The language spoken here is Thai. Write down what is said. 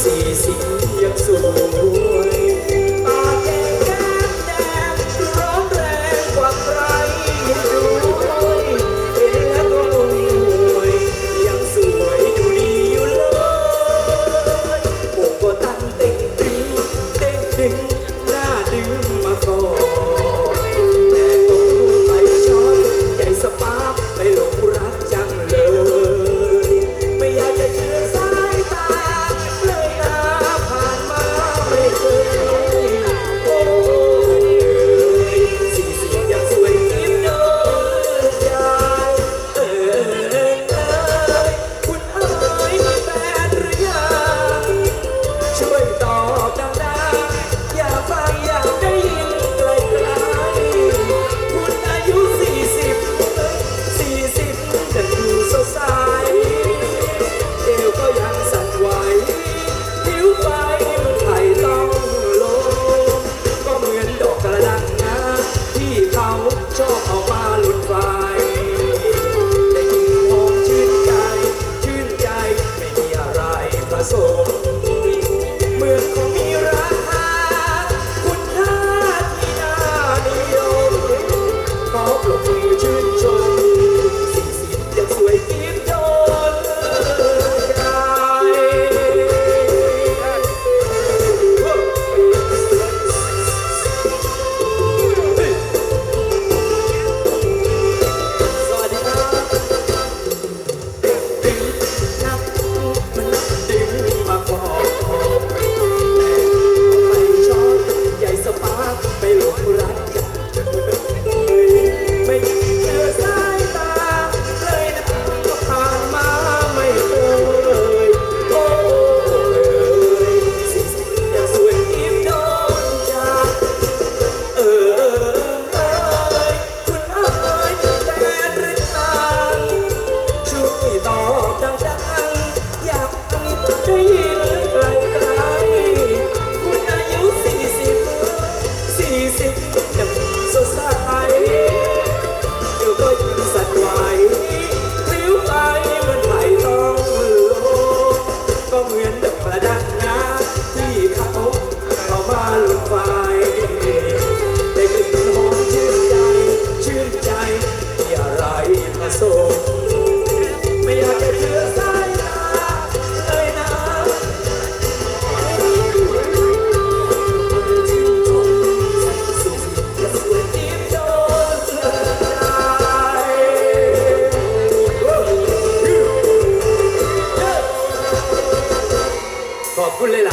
sí, sí. ชอเอามาหลุดไฟได้ยินโอมชื่นใจ ชื่นใจ ไม่มีอะไรผสมเมืออ corazón.